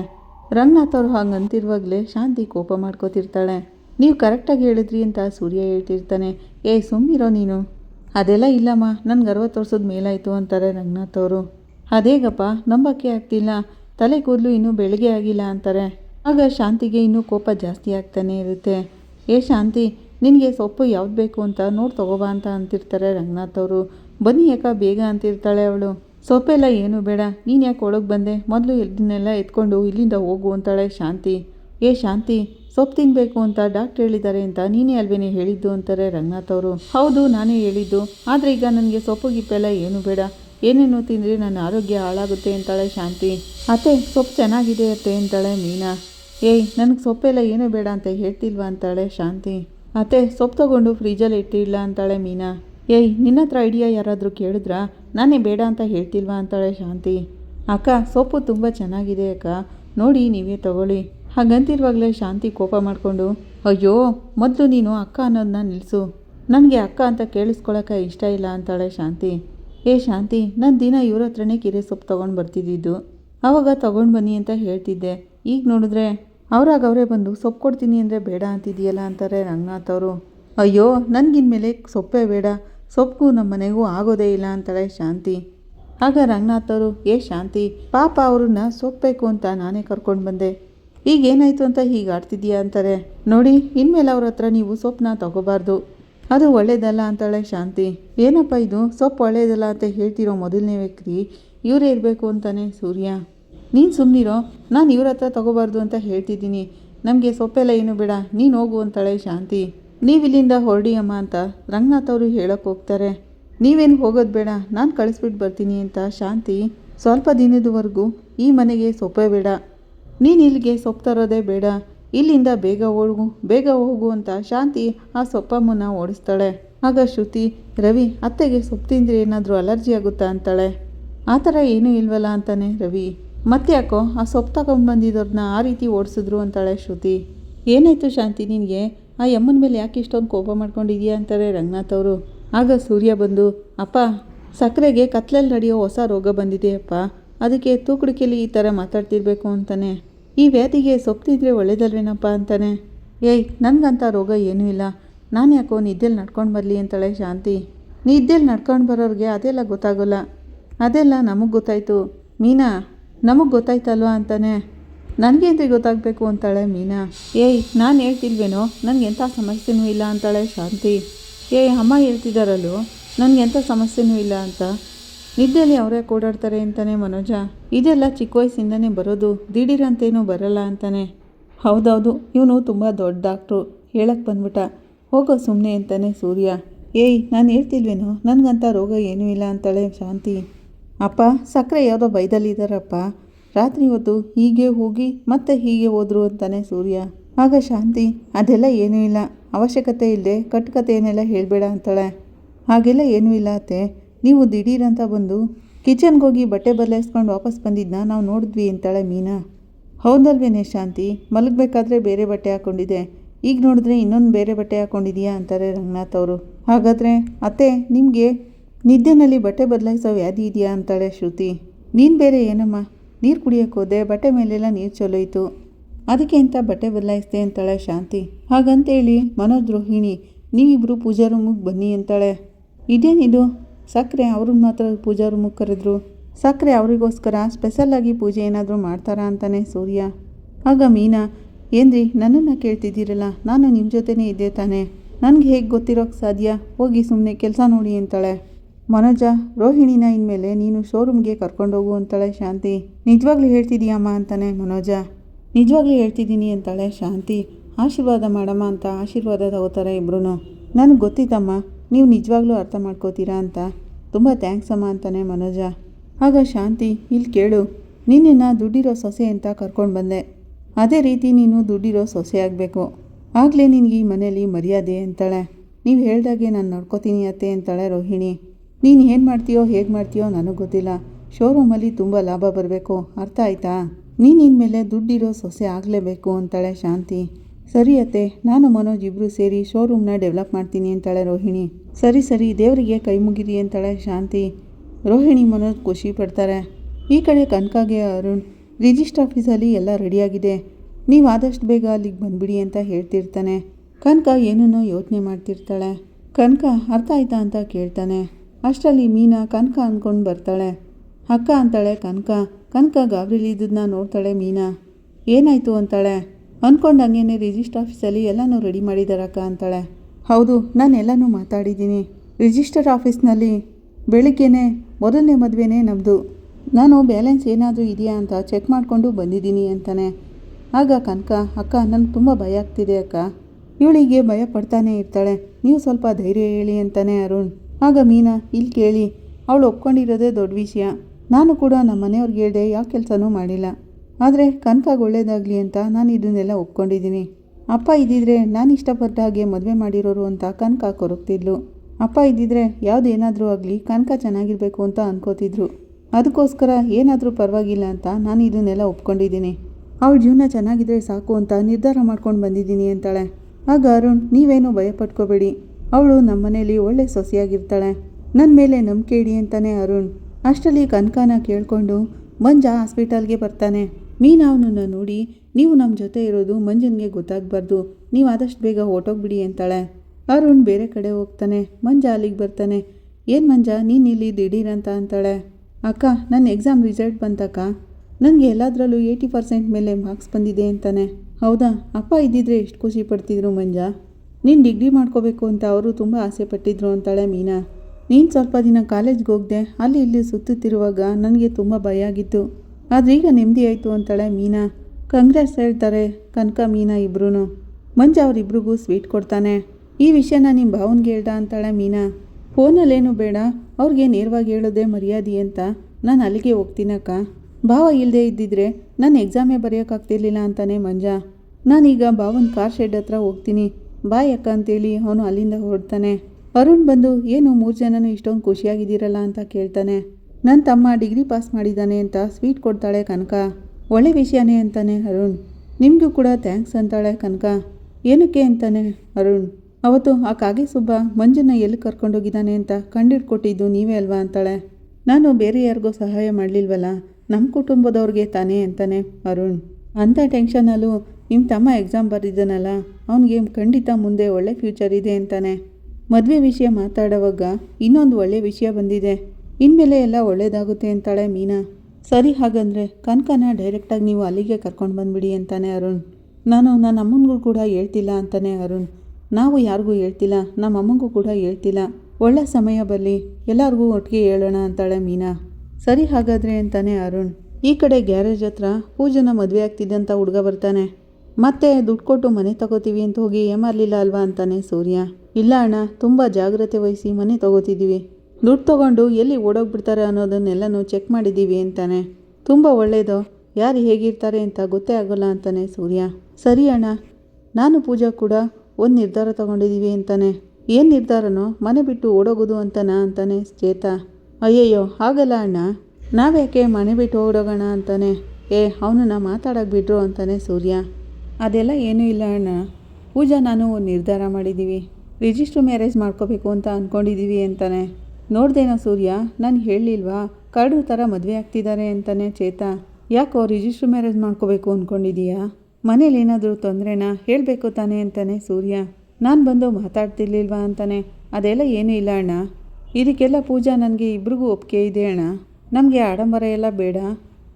ರಂಗನಾಥ್ ಅವರು ಹಾಗೆ ಅಂತಿರುವಾಗಲೇ ಶಾಂತಿ ಕೋಪ ಮಾಡ್ಕೋತಿರ್ತಾಳೆ. ನೀವು ಕರೆಕ್ಟಾಗಿ ಹೇಳಿದ್ರಿ ಅಂತ ಸೂರ್ಯ ಹೇಳ್ತಿರ್ತಾನೆ. ಏಯ್ ಸುಮ್ಮನಿರೋ ನೀನು. ಅದೆಲ್ಲ ಇಲ್ಲಮ್ಮ, ನನಗೆ ಅರವತ್ತು ವರ್ಷದ ಮೇಲಾಯಿತು ಅಂತಾರೆ ರಂಗನಾಥ್ ಅವರು. ಅದೇಗಪ್ಪ, ನಂಬಕ್ಕೆ ಆಗ್ತಿಲ್ಲ. ತಲೆ ಕೂದಲು ಇನ್ನೂ ಬೆಳಗ್ಗೆ ಆಗಿಲ್ಲ ಅಂತಾರೆ. ಆಗ ಶಾಂತಿಗೆ ಇನ್ನೂ ಕೋಪ ಜಾಸ್ತಿ ಆಗ್ತಾನೆ ಇರುತ್ತೆ. ಏ ಶಾಂತಿ, ನಿನಗೆ ಸೊಪ್ಪು ಯಾವ್ದು ಬೇಕು ಅಂತ ನೋಡಿ ತಗೋಬಾ ಅಂತ ಅಂತಿರ್ತಾರೆ ರಂಗನಾಥ್ ಅವರು. ಬನ್ನಿ ಯಾಕ ಬೇಗ ಅಂತಿರ್ತಾಳೆ ಅವಳು. ಸೊಪ್ಪೆಲ್ಲ ಏನು ಬೇಡ, ನೀನು ಯಾಕೆ ಒಳಗೆ ಬಂದೆ? ಮೊದಲು ಇದನ್ನೆಲ್ಲ ಎತ್ಕೊಂಡು ಇಲ್ಲಿಂದ ಹೋಗು ಅಂತಾಳೆ ಶಾಂತಿ. ಏ ಶಾಂತಿ, ಸೊಪ್ಪು ತಿನ್ನಬೇಕು ಅಂತ ಡಾಕ್ಟ್ರ್ ಹೇಳಿದ್ದಾರೆ ಅಂತ ನೀನೇ ಅಲ್ವೇನೆ ಹೇಳಿದ್ದು ಅಂತಾರೆ ರಂಗನಾಥ್ ಅವರು. ಹೌದು, ನಾನೇ ಹೇಳಿದ್ದು. ಆದರೆ ಈಗ ನನಗೆ ಸೊಪ್ಪು ಗಿಪ್ಪೆಲ್ಲ ಏನು ಬೇಡ. ಏನೇನು ತಿಂದರೆ ನನ್ನ ಆರೋಗ್ಯ ಹಾಳಾಗುತ್ತೆ ಅಂತಾಳೆ ಶಾಂತಿ. ಅತ್ತೆ, ಸೊಪ್ಪು ಚೆನ್ನಾಗಿದೆ ಅತ್ತೆ ಅಂತಾಳೆ ಮೀನಾ. ಏಯ್, ನನಗೆ ಸೊಪ್ಪೆಲ್ಲ ಏನೂ ಬೇಡ ಅಂತ ಹೇಳ್ತಿಲ್ವಾ ಅಂತಾಳೆ ಶಾಂತಿ. ಅತ್ತೆ, ಸೊಪ್ಪು ತಗೊಂಡು ಫ್ರಿಜಲ್ಲಿ ಇಟ್ಟಿಲ್ಲ ಅಂತಾಳೆ ಮೀನಾ. ಏಯ್, ನಿನ್ನ ಹತ್ರ ಐಡಿಯಾ ಯಾರಾದರೂ ಕೇಳಿದ್ರಾ? ನಾನೇ ಬೇಡ ಅಂತ ಹೇಳ್ತಿಲ್ವಾ ಅಂತಾಳೆ ಶಾಂತಿ. ಅಕ್ಕ, ಸೊಪ್ಪು ತುಂಬ ಚೆನ್ನಾಗಿದೆ ಅಕ್ಕ. ನೋಡಿ, ನೀವೇ ತಗೊಳ್ಳಿ. ಹಾಗಂತಿರುವಾಗಲೇ ಶಾಂತಿ ಕೋಪ ಮಾಡಿಕೊಂಡು, ಅಯ್ಯೋ, ಮೊದಲು ನೀನು ಅಕ್ಕ ಅನ್ನೋದನ್ನ ನಿಲ್ಲಿಸು ನನಗೆ ಅಕ್ಕ ಅಂತ ಕೇಳಿಸ್ಕೊಳಕ್ಕೆ ಇಷ್ಟ ಇಲ್ಲ ಅಂತಾಳೆ ಶಾಂತಿ. ಏ ಶಾಂತಿ, ನಾನು ದಿನ ಇವ್ರ ಹತ್ರನೇ ಕಿರೆ ಸೊಪ್ಪು ತೊಗೊಂಡು ಬರ್ತಿದ್ದಿದ್ದು. ಆವಾಗ ತೊಗೊಂಡು ಬನ್ನಿ ಅಂತ ಹೇಳ್ತಿದ್ದೆ. ಈಗ ನೋಡಿದ್ರೆ ಅವ್ರಾಗ ಅವರೇ ಬಂದು ಸೊಪ್ಪು ಕೊಡ್ತೀನಿ ಅಂದರೆ ಬೇಡ ಅಂತಿದೆಯಲ್ಲ ಅಂತಾರೆ ರಂಗನಾಥ್ ಅವರು. ಅಯ್ಯೋ ನನಗಿನ್ಮೇಲೆ ಸೊಪ್ಪೇ ಬೇಡ, ಸೊಪ್ಪು ನಮ್ಮ ಮನೆಗೂ ಆಗೋದೇ ಇಲ್ಲ ಅಂತಾಳೆ ಶಾಂತಿ. ಆಗ ರಂಗನಾಥ್ ಅವರು, ಏ ಶಾಂತಿ, ಪಾಪ ಅವ್ರನ್ನ ಸೊಪ್ಪಬೇಕು ಅಂತ ನಾನೇ ಕರ್ಕೊಂಡು ಬಂದೆ. ಈಗ ಏನಾಯಿತು ಅಂತ ಹೀಗೆ ಆಡ್ತಿದ್ಯಾ? ಅಂತಾರೆ. ನೋಡಿ, ಇನ್ಮೇಲೆ ಅವ್ರ ಹತ್ರ ನೀವು ಸೊಪ್ಪನ್ನ ತಗೋಬಾರ್ದು. ಅದು ಒಳ್ಳೇದಲ್ಲ ಅಂತಾಳೆ ಶಾಂತಿ. ಏನಪ್ಪ ಇದು? ಸೊಪ್ಪು ಒಳ್ಳೇದಲ್ಲ ಅಂತ ಹೇಳ್ತಿರೋ ಮೊದಲನೇ ವ್ಯಕ್ತಿ ಇವರೇ ಇರಬೇಕು ಅಂತಾನೆ ಸೂರ್ಯ. ನೀನು ಸುಮ್ಮನಿರೋ ನಾನು ಇವ್ರ ಹತ್ರ ತೊಗೋಬಾರ್ದು ಅಂತ ಹೇಳ್ತಿದ್ದೀನಿ. ನಮಗೆ ಸೊಪ್ಪೆಲ್ಲ ಏನು ಬೇಡ, ನೀನು ಹೋಗು ಅಂತಾಳೆ ಶಾಂತಿ. ನೀವಿಲ್ಲಿಂದ ಹೊರಡಿ ಅಮ್ಮ ಅಂತ ರಂಗನಾಥ್ ಅವರು ಹೇಳಕ್ಕೆ ಹೋಗ್ತಾರೆ. ನೀವೇನು ಹೋಗೋದು ಬೇಡ, ನಾನು ಕಳಿಸ್ಬಿಟ್ಟು ಬರ್ತೀನಿ ಅಂತ ಶಾಂತಿ ಸ್ವಲ್ಪ ದಿನದವರೆಗೂ ಈ ಮನೆಗೆ ಸೊಪ್ಪೆ ಬೇಡ. ನೀನು ಇಲ್ಲಿಗೆ ಸೊಪ್ಪು ತರೋದೇ ಬೇಡ, ಇಲ್ಲಿಂದ ಬೇಗ ಹೋಗು ಬೇಗ ಹೋಗು ಅಂತ ಶಾಂತಿ ಆ ಸೊಪ್ಪಮ್ಮನ ಓಡಿಸ್ತಾಳೆ. ಆಗ ಶ್ರುತಿ, ರವಿ, ಅತ್ತೆಗೆ ಸೊಪ್ಪು ತಿಂದರೆ ಏನಾದರೂ ಅಲರ್ಜಿ ಆಗುತ್ತಾ ಅಂತಾಳೆ. ಆ ಥರ ಏನೂ ಇಲ್ವಲ್ಲ ಅಂತಾನೆ ರವಿ. ಮತ್ತೆ ಯಾಕೋ ಆ ಸೊಪ್ಪು ತಗೊಂಡು ಬಂದಿದ್ದವ್ರನ್ನ ಆ ರೀತಿ ಓಡಿಸಿದ್ರು ಅಂತಾಳೆ ಶ್ರುತಿ. ಏನಾಯಿತು ಶಾಂತಿ ನಿನಗೆ? ಆ ಯಮ್ಮನ ಮೇಲೆ ಯಾಕೆ ಇಷ್ಟೊಂದು ಕೋಪ ಮಾಡ್ಕೊಂಡಿದ್ಯಾ ಅಂತಾರೆ ರಂಗನಾಥ್ ಅವರು. ಆಗ ಸೂರ್ಯ ಬಂದು, ಅಪ್ಪ ಸಕ್ಕರೆಗೆ ಕತ್ಲಲ್ಲಿ ನಡೆಯೋ ಹೊಸ ರೋಗ ಬಂದಿದೆ ಅಪ್ಪ. ಅದಕ್ಕೆ ತೂಕಡಿಕೆಯಲ್ಲಿ ಈ ಥರ ಮಾತಾಡ್ತಿರ್ಬೇಕು ಅಂತಾನೆ. ಈ ವ್ಯಾಧಿಗೆ ಸೊಪ್ಪು ತಿಂದರೆ ಒಳ್ಳೇದಲ್ವೇನಪ್ಪ ಅಂತಾನೆ. ಏಯ್ ನನಗಂಥ ರೋಗ ಏನೂ ಇಲ್ಲ. ನಾನು ಯಾಕೋ ನಿದ್ದೆಲ್ಲಿ ನಡ್ಕೊಂಡು ಬರಲಿ ಅಂತಾಳೆ ಶಾಂತಿ. ನಿದ್ದೆಲ್ಲಿ ನಡ್ಕೊಂಡು ಬರೋರಿಗೆ ಅದೆಲ್ಲ ಗೊತ್ತಾಗೋಲ್ಲ. ಅದೆಲ್ಲ ನಮಗೆ ಗೊತ್ತಾಯಿತು. ಮೀನಾ ನಮಗೆ ಗೊತ್ತಾಯ್ತಲ್ವ ಅಂತಾನೆ? ನನಗೆ ಅಂತ ಗೊತ್ತಾಗಬೇಕು ಅಂತಾಳೆ ಮೀನಾ. ಏಯ್, ನಾನು ಹೇಳ್ತಿಲ್ವೇನೋ? ನನಗೆ ಎಂಥ ಸಮಸ್ಯೆನೂ ಇಲ್ಲ ಅಂತಾಳೆ ಶಾಂತಿ. ಏಯ್, ಅಮ್ಮ ಹೇಳ್ತಿದ್ದಾರಲ್ಲೋ ನನಗೆ ಎಂಥ ಸಮಸ್ಯೆನೂ ಇಲ್ಲ ಅಂತ. ನಿದ್ದೆಯಲ್ಲಿ ಅವರೇ ಓಡಾಡ್ತಾರೆ ಅಂತಾನೆ ಮನೋಜ. ಇದೆಲ್ಲ ಚಿಕ್ಕ ವಯಸ್ಸಿಂದನೇ ಬರೋದು. ದಿಢೀರಂತೇನೂ ಬರಲ್ಲ ಅಂತಾನೆ. ಹೌದೌದು, ಇವನು ತುಂಬ ದೊಡ್ಡ ಡಾಕ್ಟ್ರು ಹೇಳಕ್ಕೆ ಬಂದ್ಬಿಟ್ಟ. ಹೋಗೋ ಸುಮ್ಮನೆ ಅಂತಾನೆ ಸೂರ್ಯ. ಏಯ್, ನಾನು ಹೇಳ್ತಿಲ್ವೇನೋ? ನನಗಂಥ ರೋಗ ಏನೂ ಇಲ್ಲ ಅಂತಾಳೆ ಶಾಂತಿ. ಅಪ್ಪ, ಸಕ್ಕರೆ ಯಾವುದೋ ಬೈದಲ್ಲಿದ್ದಾರಪ್ಪ ರಾತ್ರಿ ಹೊತ್ತು ಹೀಗೆ ಹೋಗಿ ಮತ್ತೆ ಹೀಗೆ ಹೋದರು ಅಂತಾನೆ ಸೂರ್ಯ. ಆಗ ಶಾಂತಿ, ಅದೆಲ್ಲ ಏನೂ ಇಲ್ಲ. ಅವಶ್ಯಕತೆ ಇಲ್ಲದೆ ಕಟ್ಟುಕತೆಯನ್ನೆಲ್ಲ ಹೇಳಬೇಡ ಅಂತಾಳೆ. ಹಾಗೆಲ್ಲ ಏನೂ ಇಲ್ಲ ಅತ್ತೆ. ನೀವು ದಿಢೀರಂತ ಬಂದು ಕಿಚನ್ಗೆ ಹೋಗಿ ಬಟ್ಟೆ ಬದಲಾಯಿಸ್ಕೊಂಡು ವಾಪಸ್ ಬಂದಿದ್ದನ್ನ ನಾವು ನೋಡಿದ್ವಿ ಅಂತಾಳೆ ಮೀನಾ. ಹೌದಲ್ವೇನೆ ಶಾಂತಿ? ಮಲಗಬೇಕಾದ್ರೆ ಬೇರೆ ಬಟ್ಟೆ ಹಾಕ್ಕೊಂಡಿದ್ದೆ. ಈಗ ನೋಡಿದ್ರೆ ಇನ್ನೊಂದು ಬೇರೆ ಬಟ್ಟೆ ಹಾಕ್ಕೊಂಡಿದೀಯಾ ಅಂತಾರೆ ರಂಗನಾಥ್ ಅವರು. ಹಾಗಾದರೆ ಅತ್ತೆ, ನಿಮಗೆ ನಿದ್ದೆನಲ್ಲಿ ಬಟ್ಟೆ ಬದಲಾಯಿಸೋ ವ್ಯಾಧಿ ಇದೆಯಾ ಅಂತಾಳೆ ಶ್ರುತಿ. ನೀನು ಬೇರೆ ಏನಮ್ಮ? ನೀರು ಕುಡಿಯೋಕೆ ಹೋದೆ, ಬಟ್ಟೆ ಮೇಲೆಲ್ಲ ನೀರು ಚಲೋಯ್ತು ಅದಕ್ಕೆ ಅಂತ ಬಟ್ಟೆ ಬದಲಾಯಿಸ್ದೆ ಅಂತಾಳೆ ಶಾಂತಿ. ಹಾಗಂತೇಳಿ, ಮನೋದ್ರೋಹಿಣಿ ನೀವಿಬ್ಬರು ಪೂಜಾ ರೂಮಿಗೆ ಬನ್ನಿ ಅಂತಾಳೆ. ಇದೇನಿದು? ಸಕ್ಕರೆ ಅವ್ರನ್ನ ಮಾತ್ರ ಪೂಜಾ ರೂಮಿಗೆ ಕರೆದ್ರು? ಸಕ್ಕರೆ ಅವರಿಗೋಸ್ಕರ ಸ್ಪೆಷಲ್ಲಾಗಿ ಪೂಜೆ ಏನಾದರೂ ಮಾಡ್ತಾರಾ ಅಂತಾನೆ ಸೂರ್ಯ. ಆಗ ಮೀನಾ, ಏನ್ರಿ, ನನ್ನನ್ನು ಕೇಳ್ತಿದ್ದೀರಲ್ಲ, ನಾನು ನಿಮ್ಮ ಜೊತೆನೇ ಇದ್ದೆ ತಾನೆ. ನನಗೆ ಹೇಗೆ ಗೊತ್ತಿರೋಕ್ಕೆ ಸಾಧ್ಯ? ಹೋಗಿ ಸುಮ್ಮನೆ ಕೆಲಸ ನೋಡಿ ಅಂತಾಳೆ. ಮನೋಜ, ರೋಹಿಣಿನ ಇನ್ಮೇಲೆ ನೀನು ಶೋರೂಮ್ಗೆ ಕರ್ಕೊಂಡೋಗು ಅಂತಾಳೆ ಶಾಂತಿ. ನಿಜವಾಗ್ಲೂ ಹೇಳ್ತಿದ್ದೀಯಮ್ಮ ಅಂತಾನೆ ಮನೋಜ. ನಿಜವಾಗ್ಲೂ ಹೇಳ್ತಿದ್ದೀನಿ ಅಂತಾಳೆ ಶಾಂತಿ. ಆಶೀರ್ವಾದ ಮಾಡಮ್ಮ ಅಂತ ಆಶೀರ್ವಾದ ತಗೋತಾರೆ ಇಬ್ರು ನನಗೆ ಗೊತ್ತಿತ್ತಮ್ಮ, ನೀವು ನಿಜವಾಗ್ಲೂ ಅರ್ಥ ಮಾಡ್ಕೋತೀರಾ ಅಂತ. ತುಂಬ ಥ್ಯಾಂಕ್ಸ್ ಅಮ್ಮ ಅಂತಾನೆ ಮನೋಜ. ಆಗ ಶಾಂತಿ ಇಲ್ಲಿ ಕೇಳು, ನಿನ್ನನ್ನು ದುಡ್ಡಿರೋ ಸೊಸೆ ಅಂತ ಕರ್ಕೊಂಡು ಬಂದೆ. ಅದೇ ರೀತಿ ನೀನು ದುಡ್ಡಿರೋ ಸೊಸೆ ಆಗಬೇಕು. ಆಗಲೇ ನಿನಗೆ ಈ ಮನೇಲಿ ಮರ್ಯಾದೆ ಅಂತಾಳೆ. ನೀವು ಹೇಳ್ದಾಗೆ ನಾನು ನೋಡ್ಕೋತೀನಿ ಅತ್ತೆ ಅಂತಾಳೆ ರೋಹಿಣಿ. ನೀನು ಏನು ಮಾಡ್ತೀಯೋ, ಹೇಗೆ ಮಾಡ್ತೀಯೋ ನನಗೆ ಗೊತ್ತಿಲ್ಲ. ಶೋರೂಮಲ್ಲಿ ತುಂಬ ಲಾಭ ಬರಬೇಕು. ಅರ್ಥ ಆಯ್ತಾ? ನೀನು ಇನ್ಮೇಲೆ ದುಡ್ಡಿರೋ ಸೊಸೆ ಆಗಲೇಬೇಕು ಅಂತಾಳೆ ಶಾಂತಿ. ಸರಿ ಅತ್ತೆ, ನಾನು ಮನೋಜ್ ಇಬ್ಬರು ಸೇರಿ ಶೋರೂಮ್ನ ಡೆವಲಪ್ ಮಾಡ್ತೀನಿ ಅಂತಾಳೆ ರೋಹಿಣಿ. ಸರಿ ಸರಿ, ದೇವರಿಗೆ ಕೈ ಮುಗಿರಿ ಅಂತಾಳೆ ಶಾಂತಿ. ರೋಹಿಣಿ, ಮನೋಜ್ ಖುಷಿ ಪಡ್ತಾರೆ. ಈ ಕಡೆ ಕನಕಾಗೆ, ಅರುಣ್ ರಿಜಿಸ್ಟರ್ ಆಫೀಸಲ್ಲಿ ಎಲ್ಲ ರೆಡಿಯಾಗಿದೆ ನೀವು ಆದಷ್ಟು ಬೇಗ ಅಲ್ಲಿಗೆ ಬಂದ್ಬಿಡಿ ಅಂತ ಹೇಳ್ತಿರ್ತಾನೆ. ಕನಕ ಏನನ್ನೋ ಯೋಚನೆ ಮಾಡ್ತಿರ್ತಾಳೆ. ಕನಕ, ಅರ್ಥ ಆಯ್ತಾ ಅಂತ ಕೇಳ್ತಾನೆ. ಅಷ್ಟರಲ್ಲಿ ಮೀನಾ ಕನಕ ಅಂದ್ಕೊಂಡು ಬರ್ತಾಳೆ. ಅಕ್ಕ ಅಂತಾಳೆ ಕನಕ. ಕನಕ ಗಾಬರಿಲಿದ್ದನ್ನ ನೋಡ್ತಾಳೆ ಮೀನಾ. ಏನಾಯಿತು? ಅಂತಾಳೆ. ಅಂದ್ಕೊಂಡಂಗೆ ರಿಜಿಸ್ಟರ್ ಆಫೀಸಲ್ಲಿ ಎಲ್ಲನೂ ರೆಡಿ ಮಾಡಿದಾರಕ್ಕ ಅಂತಾಳೆ. ಹೌದು, ನಾನು ಎಲ್ಲನೂ ಮಾತಾಡಿದ್ದೀನಿ. ರಿಜಿಸ್ಟರ್ ಆಫೀಸ್ನಲ್ಲಿ ಬೆಳಿಗ್ಗೆನೇ, ಮೊದಲನೇ ಮದುವೆನೇ ನಮ್ಮದು ನಾನು ಬ್ಯಾಲೆನ್ಸ್ ಏನಾದರೂ ಇದೆಯಾ ಅಂತ ಚೆಕ್ ಮಾಡಿಕೊಂಡು ಬಂದಿದ್ದೀನಿ ಅಂತಾನೆ. ಆಗ ಕನಕ, ಅಕ್ಕ ನನಗೆ ತುಂಬ ಭಯ ಆಗ್ತಿದೆ ಅಕ್ಕ. ಇವಳಿಗೆ ಭಯ ಪಡ್ತಾನೆ ಇರ್ತಾಳೆ. ನೀವು ಸ್ವಲ್ಪ ಧೈರ್ಯ ಹೇಳಿ ಅಂತಾನೆ ಅರುಣ್. ಆಗ ಮೀನಾ ಇಲ್ಲಿ ಕೇಳಿ, ಅವಳು ಒಪ್ಕೊಂಡಿರೋದೇ ದೊಡ್ಡ ವಿಷಯ. ನಾನು ಕೂಡ ನಮ್ಮ ಮನೆಯವ್ರಿಗೆ ಹೇಳಿದೆ ಯಾವ ಕೆಲಸನೂ ಮಾಡಿಲ್ಲ. ಆದರೆ ಕನಕಾಗ ಒಳ್ಳೇದಾಗಲಿ ಅಂತ ನಾನು ಇದನ್ನೆಲ್ಲ ಒಪ್ಕೊಂಡಿದ್ದೀನಿ. ಅಪ್ಪ ಇದ್ದಿದ್ರೆ ನಾನು ಇಷ್ಟಪಟ್ಟ ಹಾಗೆ ಮದುವೆ ಮಾಡಿರೋರು ಅಂತ ಕನಕ ಕೊರಗ್ತಿದ್ಲು. ಅಪ್ಪ ಇದ್ದಿದ್ರೆ ಯಾವುದೇನಾದರೂ ಆಗಲಿ ಕನಕ ಚೆನ್ನಾಗಿರಬೇಕು ಅಂತ ಅನ್ಕೋತಿದ್ರು. ಅದಕ್ಕೋಸ್ಕರ ಏನಾದರೂ ಪರವಾಗಿಲ್ಲ ಅಂತ ನಾನು ಇದನ್ನೆಲ್ಲ ಒಪ್ಕೊಂಡಿದ್ದೀನಿ. ಅವಳ ಜೀವನ ಚೆನ್ನಾಗಿದ್ರೆ ಸಾಕು ಅಂತ ನಿರ್ಧಾರ ಮಾಡ್ಕೊಂಡು ಬಂದಿದ್ದೀನಿ ಅಂತಾಳೆ. ಆಗ ಅರುಣ್, ನೀವೇನು ಭಯ ಪಟ್ಕೋಬೇಡಿ ಅವಳು ನಮ್ಮ ಮನೇಲಿ ಒಳ್ಳೆ ಸೊಸೆಯಾಗಿರ್ತಾಳೆ. ನನ್ನ ಮೇಲೆ ನಂಬಿಕೆ ಇಡಿ ಅಂತಾನೆ ಅರುಣ್. ಅಷ್ಟರಲ್ಲಿ ಕನಕನ ಕೇಳಿಕೊಂಡು ಮಂಜ ಹಾಸ್ಪಿಟಲ್ಗೆ ಬರ್ತಾನೆ. ಮೀನಾ ಅವನನ್ನು ನೋಡಿ, ನೀವು ನಮ್ಮ ಜೊತೆ ಇರೋದು ಮಂಜನ್ಗೆ ಗೊತ್ತಾಗಬಾರ್ದು. ನೀವು ಆದಷ್ಟು ಬೇಗ ಹೊಟ್ಟೋಗ್ಬಿಡಿ ಅಂತಾಳೆ. ಅರುಣ್ ಬೇರೆ ಕಡೆ ಹೋಗ್ತಾನೆ. ಮಂಜ ಅಲ್ಲಿಗೆ ಬರ್ತಾನೆ. ಏನು ಮಂಜ, ನೀನು ಇಲ್ಲಿ ದಿಢೀರಂತ ಅಂತಾಳೆ. ಅಕ್ಕ ನನ್ನ ಎಕ್ಸಾಮ್ ರಿಸಲ್ಟ್ ಬಂತಕ್ಕ. ನನಗೆ ಎಲ್ಲದರಲ್ಲೂ ಏಯ್ಟಿ ಪರ್ಸೆಂಟ್ ಮೇಲೆ ಮಾರ್ಕ್ಸ್ ಬಂದಿದೆ ಅಂತಾನೆ. ಹೌದಾ? ಅಪ್ಪ ಇದ್ದಿದ್ರೆ ಎಷ್ಟು ಖುಷಿ ಪಡ್ತಿದ್ರು ಮಂಜ? ನೀನು ಡಿಗ್ರಿ ಮಾಡ್ಕೋಬೇಕು ಅಂತ ಅವರು ತುಂಬ ಆಸೆ ಪಟ್ಟಿದ್ರು ಅಂತಾಳೆ ಮೀನಾ. ನೀನು ಸ್ವಲ್ಪ ದಿನ ಕಾಲೇಜ್ಗೆ ಹೋಗ್ದೆ, ಅಲ್ಲಿ ಇಲ್ಲಿ ಸುತ್ತುತ್ತಿರುವಾಗ ನನಗೆ ತುಂಬ ಭಯ ಆಗಿತ್ತು. ಆದರೆ ಈಗ ನೆಮ್ಮದಿ ಆಯಿತು ಅಂತಾಳೆ ಮೀನಾ. ಕಂಗ್ರೆಸ್ ಹೇಳ್ತಾರೆ ಕನಕ, ಮೀನಾ ಇಬ್ರೂ ಮಂಜ ಅವರಿಬ್ರಿಗೂ ಸ್ವೀಟ್ ಕೊಡ್ತಾನೆ. ಈ ವಿಷಯನ ನಿಮ್ಮ ಭಾವನ್ಗೆ ಹೇಳ್ದ ಅಂತಾಳೆ ಮೀನಾ. ಫೋನಲ್ಲೇನು ಬೇಡ, ಅವ್ರಿಗೆ ನೇರವಾಗಿ ಹೇಳೋದೇ ಮರ್ಯಾದೆ ಅಂತ. ನಾನು ಅಲ್ಲಿಗೆ ಹೋಗ್ತೀನಕ್ಕ. ಭಾವ ಇಲ್ಲದೆ ಇದ್ದಿದ್ರೆ ನಾನು ಎಕ್ಸಾಮೇ ಬರೆಯೋಕ್ಕಾಗ್ತಿರ್ಲಿಲ್ಲ ಅಂತಾನೆ ಮಂಜ. ನಾನೀಗ ಭಾವನ ಕಾರ್ ಶೆಡ್ ಹತ್ರ ಹೋಗ್ತೀನಿ. ಬಾಯ್ ಅಕ್ಕ ಅಂತೇಳಿ ಅವನು ಅಲ್ಲಿಂದ ಹೊರಡ್ತಾನೆ. ಅರುಣ್ ಬಂದು, ಏನು ಮೂರು ಜನನೂ ಇಷ್ಟೊಂದು ಖುಷಿಯಾಗಿದ್ದೀರಲ್ಲ ಅಂತ ಕೇಳ್ತಾನೆ. ನನ್ನ ತಮ್ಮ ಡಿಗ್ರಿ ಪಾಸ್ ಮಾಡಿದ್ದಾನೆ ಅಂತ ಸ್ವೀಟ್ ಕೊಡ್ತಾಳೆ ಕನಕ. ಒಳ್ಳೆ ವಿಷಯನೇ ಅಂತಾನೆ ಅರುಣ್. ನಿಮಗೂ ಕೂಡ ಥ್ಯಾಂಕ್ಸ್ ಅಂತಾಳೆ ಕನಕ. ಏನಕ್ಕೆ ಅಂತಾನೆ ಅರುಣ್. ಅವತ್ತು ಆ ಕಾಗೆ ಸುಬ್ಬ ಮಂಜನ್ನ ಎಲ್ಲಿ ಕರ್ಕೊಂಡೋಗಿದ್ದಾನೆ ಅಂತ ಕಂಡಿಡ್ಕೊಟ್ಟಿದ್ದು ನೀವೇ ಅಲ್ವಾ ಅಂತಾಳೆ. ನಾನು ಬೇರೆ ಯಾರಿಗೋ ಸಹಾಯ ಮಾಡಲಿಲ್ವಲ್ಲ ನಮ್ಮ ಕುಟುಂಬದವ್ರಿಗೆ ತಾನೇ ಅಂತಾನೆ ಅರುಣ್. ಅಂಥ ಟೆನ್ಷನಲ್ಲೂ ನಿಮ್ಮ ತಮ್ಮ ಎಕ್ಸಾಮ್ ಬರೆದಿದ್ದಾನಲ್ಲ ಅವನಿಗೆ ಖಂಡಿತ ಮುಂದೆ ಒಳ್ಳೆ ಫ್ಯೂಚರ್ ಇದೆ ಅಂತಾನೆ. ಮದುವೆ ವಿಷಯ ಮಾತಾಡುವಾಗ ಇನ್ನೊಂದು ಒಳ್ಳೆ ವಿಷಯ ಬಂದಿದೆ. ಇನ್ಮೇಲೆ ಎಲ್ಲ ಒಳ್ಳೇದಾಗುತ್ತೆ ಅಂತಾಳೆ ಮೀನಾ. ಸರಿ, ಹಾಗಂದ್ರೆ ಕನಕನ ಡೈರೆಕ್ಟಾಗಿ ನೀವು ಅಲ್ಲಿಗೆ ಕರ್ಕೊಂಡು ಬಂದ್ಬಿಡಿ ಅಂತಾನೆ ಅರುಣ್. ನಾನು ನನ್ನ ಅಮ್ಮನಿಗೂ ಕೂಡ ಹೇಳ್ತಿಲ್ಲ ಅಂತಾನೆ ಅರುಣ್. ನಾವು ಯಾರಿಗೂ ಹೇಳ್ತಿಲ್ಲ, ನಮ್ಮ ಅಮ್ಮಂಗೂ ಕೂಡ ಹೇಳ್ತಿಲ್ಲ. ಒಳ್ಳೆ ಸಮಯ ಬರಲಿ ಎಲ್ಲರಿಗೂ ಒಟ್ಟಿಗೆ ಹೇಳೋಣ ಅಂತಾಳೆ ಮೀನಾ. ಸರಿ, ಹಾಗಾದರೆ ಅಂತಾನೆ ಅರುಣ್. ಈ ಕಡೆ ಗ್ಯಾರೇಜ್ ಹತ್ರ ಪೂಜನ ಮದುವೆ ಆಗ್ತಿದ್ದಂಥ ಹುಡುಗ ಬರ್ತಾನೆ. ಮತ್ತೆ ದುಡ್ಡು ಕೊಟ್ಟು ಮನೆ ತಗೋತೀವಿ ಅಂತ ಹೋಗಿ ಏಮಾರಲಿಲ್ಲ ಅಲ್ವಾ ಅಂತಾನೆ ಸೂರ್ಯ. ಇಲ್ಲ ಅಣ್ಣ, ತುಂಬ ಜಾಗ್ರತೆ ವಹಿಸಿ ಮನೆ ತಗೋತಿದ್ದೀವಿ. ದುಡ್ಡು ತಗೊಂಡು ಎಲ್ಲಿ ಓಡೋಗ್ಬಿಡ್ತಾರೆ ಅನ್ನೋದನ್ನೆಲ್ಲನೂ ಚೆಕ್ ಮಾಡಿದ್ದೀವಿ ಅಂತಾನೆ. ತುಂಬ ಒಳ್ಳೆಯದು ಯಾರು ಹೇಗಿರ್ತಾರೆ ಅಂತ ಗೊತ್ತೇ ಆಗೋಲ್ಲ ಅಂತಾನೆ ಸೂರ್ಯ. ಸರಿ ಅಣ್ಣ, ನಾನು ಪೂಜಾ ಕೂಡ ಒಂದು ನಿರ್ಧಾರ ತಗೊಂಡಿದ್ದೀವಿ ಅಂತಾನೆ. ಏನು ನಿರ್ಧಾರನೋ? ಮನೆ ಬಿಟ್ಟು ಓಡೋಗೋದು ಅಂತನಾ ಅಂತಾನೆ ಚೇತ ಅಯ್ಯಯ್ಯೋ, ಹಾಗಲ್ಲ ಅಣ್ಣ. ನಾವ್ಯಾಕೆ ಮನೆ ಬಿಟ್ಟು ಓಡೋಗೋಣ ಅಂತಾನೆ? ಏ, ಅವನನ್ನ ಮಾತಾಡಕ್ಕೆ ಬಿಡ್ರು ಅಂತಾನೆ ಸೂರ್ಯ. ಅದೆಲ್ಲ ಏನೂ ಇಲ್ಲ ಅಣ್ಣ. ಪೂಜಾ, ನಾನು ನಿರ್ಧಾರ ಮಾಡಿದ್ದೀವಿ. ರಿಜಿಸ್ಟ್ರ್ ಮ್ಯಾರೇಜ್ ಮಾಡ್ಕೋಬೇಕು ಅಂತ ಅಂದ್ಕೊಂಡಿದ್ದೀವಿ ಅಂತಾನೆ. ನೋಡ್ದೇನೋ ಸೂರ್ಯ, ನಾನು ಹೇಳಲಿಲ್ವಾ? ಕರಡು ಥರ ಮದುವೆ ಆಗ್ತಿದ್ದಾರೆ ಅಂತಾನೆ ಚೇತ. ಯಾಕೋ ರಿಜಿಸ್ಟ್ರ್ ಮ್ಯಾರೇಜ್ ಮಾಡ್ಕೋಬೇಕು ಅಂದ್ಕೊಂಡಿದ್ದೀಯಾ ಮನೇಲಿ ಏನಾದರೂ ತೊಂದರೆನಾ? ಹೇಳಬೇಕು ತಾನೇ ಅಂತಾನೆ ಸೂರ್ಯ. ನಾನು ಬಂದು ಮಾತಾಡ್ತಿರ್ಲಿಲ್ವಾ ಅಂತಾನೆ. ಅದೆಲ್ಲ ಏನೂ ಇಲ್ಲ ಅಣ್ಣ. ಇದಕ್ಕೆಲ್ಲ ಪೂಜಾ ನನಗೆ ಇಬ್ರಿಗೂ ಒಪ್ಪಿಗೆ ಇದೆ ಅಣ್ಣ. ನಮಗೆ ಆಡಂಬರ ಎಲ್ಲ ಬೇಡ.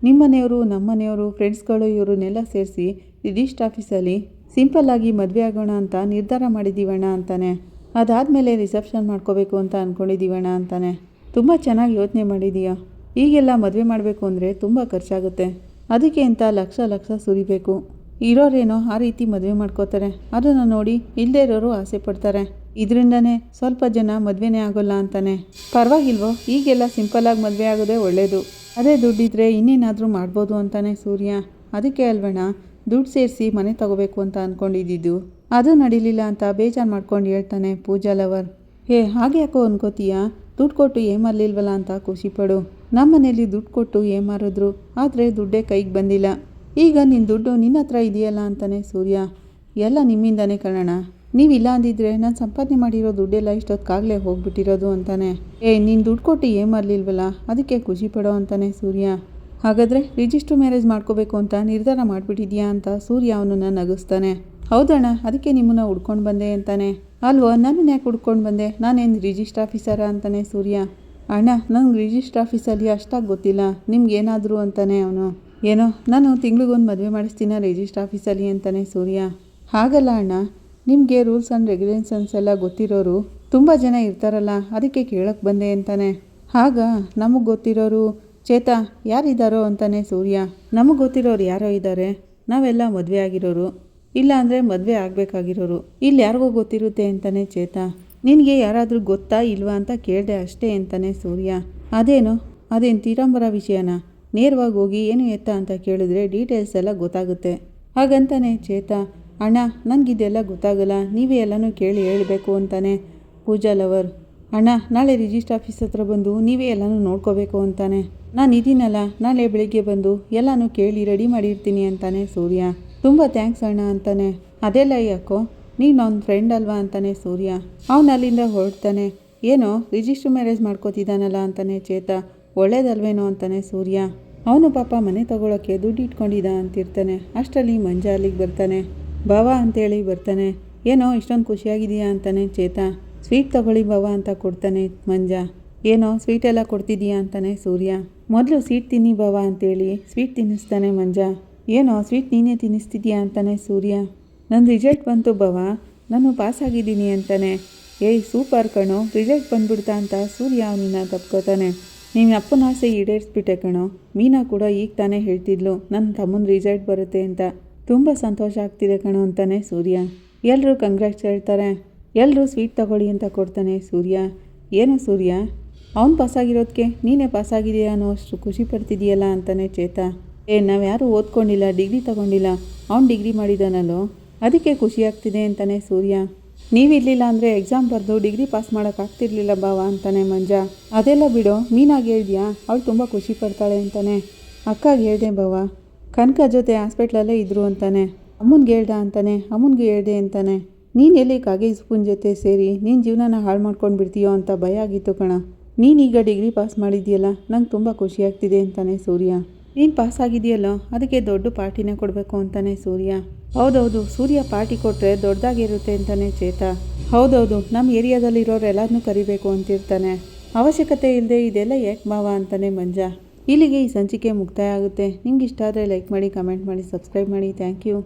ನಿಮ್ಮನೆಯವರು, ನಮ್ಮನೆಯವರು ಫ್ರೆಂಡ್ಸ್ಗಳು ಇವರನ್ನೆಲ್ಲ ಸೇರಿಸಿ ರಿಜಿಸ್ಟ್ ಆಫೀಸಲ್ಲಿ? ಸಿಂಪಲ್ಲಾಗಿ ಮದುವೆ ಆಗೋಣ ಅಂತ ನಿರ್ಧಾರ ಮಾಡಿದ್ದೀವಣ್ಣ ಅಂತಾನೆ. ಅದಾದಮೇಲೆ ರಿಸೆಪ್ಷನ್ ಮಾಡ್ಕೋಬೇಕು ಅಂತ ಅಂದ್ಕೊಂಡಿದ್ದೀವಣ್ಣ ಅಂತಾನೆ. ತುಂಬ ಚೆನ್ನಾಗಿ ಯೋಚನೆ ಮಾಡಿದೀಯಾ. ಈಗೆಲ್ಲ ಮದುವೆ ಮಾಡಬೇಕು ಅಂದರೆ ತುಂಬ ಖರ್ಚಾಗುತ್ತೆ. ಅದಕ್ಕೆ ಅಂತ ಲಕ್ಷ ಲಕ್ಷ ಸುರಿಬೇಕು. ಇರೋರೇನೋ ಆ ರೀತಿ ಮದುವೆ ಮಾಡ್ಕೋತಾರೆ. ಅದನ್ನು ನೋಡಿ ಇಲ್ಲದೇ ಇರೋರು ಆಸೆ ಪಡ್ತಾರೆ. ಇದರಿಂದನೇ ಸ್ವಲ್ಪ ಜನ ಮದುವೆನೇ ಆಗೋಲ್ಲ ಅಂತಾನೆ. ಪರವಾಗಿಲ್ವೋ, ಈಗೆಲ್ಲ ಸಿಂಪಲ್ಲಾಗಿ ಮದುವೆ ಆಗೋದೇ ಒಳ್ಳೆಯದು ಅದೇ ದುಡ್ಡಿದ್ರೆ ಇನ್ನೇನಾದರೂ ಮಾಡ್ಬೋದು ಅಂತಾನೆ ಸೂರ್ಯ. ಅದಕ್ಕೆ ಅಲ್ವಣ್ಣ ದುಡ್ಡು ಸೇರಿಸಿ ಮನೆ ತಗೋಬೇಕು ಅಂತ ಅಂದ್ಕೊಂಡಿದ್ದು ಅದು ನಡೀಲಿಲ್ಲ ಅಂತ ಬೇಜಾರು ಮಾಡ್ಕೊಂಡು ಹೇಳ್ತಾನೆ ಪೂಜಾ ಲವರ್. ಹೇ, ಹಾಗೆ ಯಾಕೋ ಅನ್ಕೋತೀಯಾ? ದುಡ್ಡು ಕೊಟ್ಟು ಏಮಾರ್ಲಿಲ್ವಲ್ಲ ಅಂತ ಖುಷಿಪಡು. ನಮ್ಮ ಮನೇಲಿ ದುಡ್ಡು ಕೊಟ್ಟು ಏಮಾರಿದ್ರು, ಆದರೆ ದುಡ್ಡೇ ಕೈಗೆ ಬಂದಿಲ್ಲ. ಈಗ ನಿನ್ನ ದುಡ್ಡು ನಿನ್ನ ಹತ್ರ ಇದೆಯಲ್ಲ ಅಂತಾನೆ ಸೂರ್ಯ. ಎಲ್ಲ ನಿಮ್ಮಿಂದನೇ ಕಣೋಣ ನೀವಿಲ್ಲ ಅಂದಿದ್ರೆ ನಾನು ಸಂಪಾದನೆ ಮಾಡಿರೋ ದುಡ್ಡೆಲ್ಲ ಇಷ್ಟೊತ್ತಾಗಲೇ ಹೋಗ್ಬಿಟ್ಟಿರೋದು ಅಂತಾನೆ. ಏ, ನೀನು ದುಡ್ಡು ಕೊಟ್ಟು ಏನು ಮಾಡಲಿಲ್ವಲ್ಲ ಅದಕ್ಕೆ ಖುಷಿ ಪಡೋ ಅಂತಾನೆ ಸೂರ್ಯ. ಹಾಗಾದರೆ ರಿಜಿಸ್ಟ್ರ್ ಮ್ಯಾರೇಜ್ ಮಾಡ್ಕೋಬೇಕು ಅಂತ ನಿರ್ಧಾರ ಮಾಡಿಬಿಟ್ಟಿದ್ಯಾ ಅಂತ ಸೂರ್ಯ ಅವನನ್ನು ನಗಿಸ್ತಾನೆ. ಹೌದಣ್ಣ, ಅದಕ್ಕೆ ನಿಮ್ಮನ್ನ ಹುಡ್ಕೊಂಡು ಬಂದೆ ಅಂತಾನೆ. ಅಲ್ವೋ ನನ್ನನ್ನು ಯಾಕೆ ಹುಡ್ಕೊಂಡು ಬಂದೆ? ನಾನೇನು ರಿಜಿಸ್ಟ್ರ್ ಆಫೀಸರ ಅಂತಾನೆ ಸೂರ್ಯ. ಅಣ್ಣ, ನಂಗೆ ರಿಜಿಸ್ಟ್ರ್ ಆಫೀಸಲ್ಲಿ ಅಷ್ಟಾಗಿ ಗೊತ್ತಿಲ್ಲ. ನಿಮ್ಗೇನಾದರೂ ಅಂತಾನೆ ಅವನು. ಏನೋ, ನಾನು ತಿಂಗ್ಳಿಗೊಂದು ಮದುವೆ ಮಾಡಿಸ್ತೀನ ರಿಜಿಸ್ಟರ್ ಆಫೀಸಲ್ಲಿ ಅಂತಾನೆ ಸೂರ್ಯ. ಹಾಗಲ್ಲ ಅಣ್ಣ, ನಿಮಗೆ ರೂಲ್ಸ್ ಆ್ಯಂಡ್ ರೆಗ್ಯುಲೇಷನ್ಸ್ ಎಲ್ಲ ಗೊತ್ತಿರೋರು ತುಂಬ ಜನ ಇರ್ತಾರಲ್ಲ, ಅದಕ್ಕೆ ಕೇಳಕ್ಕೆ ಬಂದೆ ಅಂತಾನೆ. ಆಗ ನಮಗೆ ಗೊತ್ತಿರೋರು ಚೇತ, ಯಾರಿದ್ದಾರೋ ಅಂತಾನೆ ಸೂರ್ಯ. ನಮಗೆ ಗೊತ್ತಿರೋರು ಯಾರೋ ಇದ್ದಾರೆ. ನಾವೆಲ್ಲ ಮದುವೆ ಆಗಿರೋರು. ಇಲ್ಲ ಅಂದರೆ ಮದುವೆ ಆಗಬೇಕಾಗಿರೋರು. ಇಲ್ಲಿ ಯಾರಿಗೋ ಗೊತ್ತಿರುತ್ತೆ ಅಂತಾನೆ ಚೇತ. ನಿನಗೆ ಯಾರಾದರೂ ಗೊತ್ತಾ ಇಲ್ವಾ ಅಂತ ಕೇಳಿದೆ ಅಷ್ಟೇ ಅಂತಾನೆ ಸೂರ್ಯ. ಅದೇನು? ಅದೇನು ತೀರಂಬರ ವಿಷಯನ? ನೇರವಾಗಿ ಹೋಗಿ ಏನು ಎತ್ತ ಅಂತ ಕೇಳಿದ್ರೆ ಡೀಟೇಲ್ಸ್ ಎಲ್ಲ ಗೊತ್ತಾಗುತ್ತೆ. ಹಾಗಂತಾನೆ ಚೇತ. ಅಣ್ಣ, ನನಗಿದೆಲ್ಲ ಗೊತ್ತಾಗಲ್ಲ. ನೀವೇ ಎಲ್ಲನೂ ಕೇಳಿ ಹೇಳಬೇಕು ಅಂತಾನೆ ಪೂಜಾ ಲವರ್. ಅಣ್ಣ, ನಾಳೆ ರಿಜಿಸ್ಟ್ರ್ ಆಫೀಸ್ ಹತ್ರ ಬಂದು ನೀವೇ ಎಲ್ಲನೂ ನೋಡ್ಕೋಬೇಕು ಅಂತಾನೆ. ನಾನು ಇದೀನಲ್ಲ, ನಾಳೆ ಬೆಳಿಗ್ಗೆ ಬಂದು ಎಲ್ಲನೂ ಕೇಳಿ ರೆಡಿ ಮಾಡಿರ್ತೀನಿ ಅಂತಾನೆ ಸೂರ್ಯ. ತುಂಬ ಥ್ಯಾಂಕ್ಸ್ ಅಣ್ಣ ಅಂತಾನೆ. ಅದೆಲ್ಲ ಯಾಕೋ? ನೀನು ನನ್ನ ಫ್ರೆಂಡ್ ಅಲ್ವಾ ಅಂತಾನೆ ಸೂರ್ಯ. ಅವನು ಅಲ್ಲಿಂದ ಹೊರಡ್ತಾನೆ. ಏನೋ ರಿಜಿಸ್ಟರ್ ಮ್ಯಾರೇಜ್ ಮಾಡ್ಕೋತಿದ್ದಾನಲ್ಲ ಅಂತಾನೆ ಚೇತ. ಒಳ್ಳೇದಲ್ವೇನೋ ಅಂತಾನೆ ಸೂರ್ಯ. ಅವನು ಪಾಪ ಮನೆ ತಗೊಳಕ್ಕೆ ದುಡ್ಡು ಇಟ್ಕೊಂಡಿದ್ದ ಅಂತಿರ್ತಾನೆ. ಅಷ್ಟರಲ್ಲಿ ಮಂಜ ಅಲ್ಲಿಗೆ ಬರ್ತಾನೆ. ಬಾವ ಅಂತೇಳಿ ಬರ್ತಾನೆ. ಏನೋ, ಇಷ್ಟೊಂದು ಖುಷಿಯಾಗಿದೆಯಾ ಅಂತಾನೆ ಚೇತ. ಸ್ವೀಟ್ ತಗೊಳ್ಳಿ ಬಾವ ಅಂತ ಕೊಡ್ತಾನೆ ಮಂಜ. ಏನೋ ಸ್ವೀಟ್ ಎಲ್ಲ ಕೊಡ್ತಿದೀಯಾ ಅಂತಾನೆ ಸೂರ್ಯ. ಮೊದಲು ಸ್ವೀಟ್ ತಿನ್ನಿ ಬಾವ ಅಂತೇಳಿ. ಸ್ವೀಟ್ ತಿನ್ನಿಸ್ತಾನೆ ಮಂಜ. ಏನೋ ಸ್ವೀಟ್ ನೀನೇ ತಿನ್ನಿಸ್ತಿದ್ಯಾ ಅಂತಾನೆ ಸೂರ್ಯ. ನನ್ನ ರಿಸಲ್ಟ್ ಬಂತು ಬಾವ. ನಾನು ಪಾಸ್ ಆಗಿದ್ದೀನಿ ಅಂತಾನೆ. ಏಯ್ ಸೂಪರ್ ಕಣೋ. ರಿಸಲ್ಟ್ ಬಂದ್ಬಿಡ್ತಾ ಅಂತ ಸೂರ್ಯ ಅವನನ್ನ ತಪ್ಕೋತಾನೆ. ನಿಮ್ಮ ಅಪ್ಪನ ಆಸೆ ಈಡೇರಿಸ್ಬಿಟ್ಟೆ ಕಣೋ. ಮೀನಾ ಕೂಡ ಈಗ ತಾನೇ ಹೇಳ್ತಿದ್ಲು. ನನ್ನ ತಮ್ಮನ ರಿಸಲ್ಟ್ ಬರುತ್ತೆ ಅಂತ. ತುಂಬ ಸಂತೋಷ ಆಗ್ತಿದೆ ಕಣೋ ಅಂತಾನೆ ಸೂರ್ಯ. ಎಲ್ಲರೂ ಕಂಗ್ರಾಟ್ಸ್ ಹೇಳ್ತಾರೆ. ಎಲ್ಲರೂ ಸ್ವೀಟ್ ತಗೊಳ್ಳಿ ಅಂತ ಕೊಡ್ತಾನೆ ಸೂರ್ಯ. ಏನು ಸೂರ್ಯ? ಅವ್ನು ಪಾಸಾಗಿರೋದಕ್ಕೆ ನೀನೇ ಪಾಸಾಗಿದೆಯಾ ಅನ್ನೋ ಅಷ್ಟು ಖುಷಿ ಪಡ್ತಿದೆಯಲ್ಲ ಅಂತಾನೆ ಚೇತ. ಏ, ನಾವ್ಯಾರೂ ಓದ್ಕೊಂಡಿಲ್ಲ, ಡಿಗ್ರಿ ತಗೊಂಡಿಲ್ಲ, ಅವ್ನು ಡಿಗ್ರಿ ಮಾಡಿದಾನಲ್ಲೋ? ಅದಕ್ಕೆ ಖುಷಿ ಆಗ್ತಿದೆ ಅಂತಾನೆ ಸೂರ್ಯ. ನೀವಿರಲಿಲ್ಲ ಅಂದರೆ ಎಕ್ಸಾಮ್ ಬರೆದು ಡಿಗ್ರಿ ಪಾಸ್ ಮಾಡೋಕ್ಕಾಗ್ತಿರ್ಲಿಲ್ಲ ಬಾವ ಅಂತಾನೆ ಮಂಜ. ಅದೆಲ್ಲ ಬಿಡು, ಮೀನಾಗಿ ಹೇಳಿದ್ಯಾ? ಅವಳು ತುಂಬ ಖುಷಿ ಪಡ್ತಾಳೆ ಅಂತಾನೆ. ಅಕ್ಕಾಗೆ ಹೇಳಿದೆ ಬಾವ ಕನಕ ಜೊತೆ ಹಾಸ್ಪಿಟ್ಲಲ್ಲೇ ಇದ್ರು ಅಂತಾನೆ. ಅಮ್ಮನಿಗೆ ಹೇಳ್ದ ಅಂತಾನೆ, ಅಮ್ಮನಿಗೆ ಹೇಳ್ದೆ ಅಂತಾನೆ. ನೀನು ಎಲ್ಲಿ ಕಾಗೆ ಸ್ಪೂನ್ ಜೊತೆ ಸೇರಿ ನಿನ್ನ ಜೀವನನ ಹಾಳು ಮಾಡ್ಕೊಂಡು ಬಿಡ್ತೀಯೋ ಅಂತ ಭಯ ಆಗಿತ್ತು ಕಣ. ನೀನೀಗ ಡಿಗ್ರಿ ಪಾಸ್ ಮಾಡಿದ್ಯಲ್ಲ ನಂಗೆ ತುಂಬ ಖುಷಿ ಆಗ್ತಿದೆ ಅಂತಾನೆ ಸೂರ್ಯ. ನೀನು ಪಾಸ್ ಆಗಿದೆಯಲ್ಲೋ ಅದಕ್ಕೆ ದೊಡ್ಡ ಪಾರ್ಟಿನೇ ಕೊಡಬೇಕು ಅಂತಾನೆ ಸೂರ್ಯ. ಹೌದೌದು, ಸೂರ್ಯ ಪಾರ್ಟಿ ಕೊಟ್ಟರೆ ದೊಡ್ಡದಾಗಿರುತ್ತೆ ಅಂತಾನೆ ಚೇತ. ಹೌದೌದು ನಮ್ಮ ಏರಿಯಾದಲ್ಲಿರೋರೆಲ್ಲರನ್ನೂ ಕರಿಬೇಕು ಅಂತಿರ್ತಾನೆ. ಅವಶ್ಯಕತೆ ಇಲ್ಲದೆ ಇದೆಲ್ಲ ಯಾಕೆ ಮಾವ ಅಂತಾನೆ ಮಂಜ. ಇಲ್ಲಿಗೆ ಈ ಸಂಚಿಕೆ ಮುಕ್ತಾಯ ಆಗುತ್ತೆ. ನಿಮ್ಗೆ ಇಷ್ಟ ಆದರೆ ಲೈಕ್ ಮಾಡಿ ಕಮೆಂಟ್ ಮಾಡಿ ಸಬ್ಸ್ಕ್ರೈಬ್ ಮಾಡಿ. Thank you